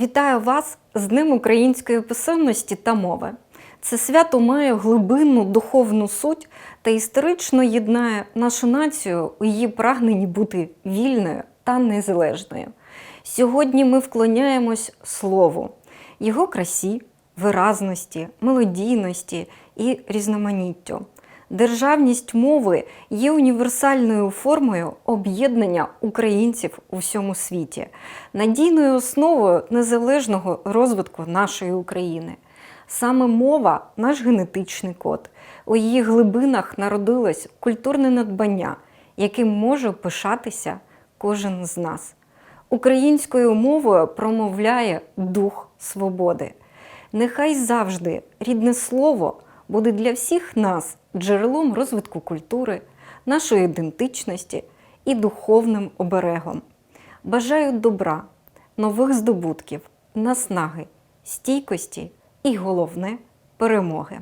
Вітаю вас з Днем української писемності та мови. Це свято має глибинну духовну суть та історично єднає нашу націю у її прагненні бути вільною та незалежною. Сьогодні ми вклоняємось слову, його красі, виразності, мелодійності і різноманіттю. Державність мови є універсальною формою об'єднання українців у всьому світі, надійною основою незалежного розвитку нашої України. Саме мова наш генетичний код. У її глибинах народилось культурне надбання, яким може пишатися кожен з нас. Українською мовою промовляє дух свободи. Нехай завжди рідне слово буде для всіх нас джерелом розвитку культури, нашої ідентичності і духовним оберегом. Бажаю добра, нових здобутків, наснаги, стійкості і головне перемоги.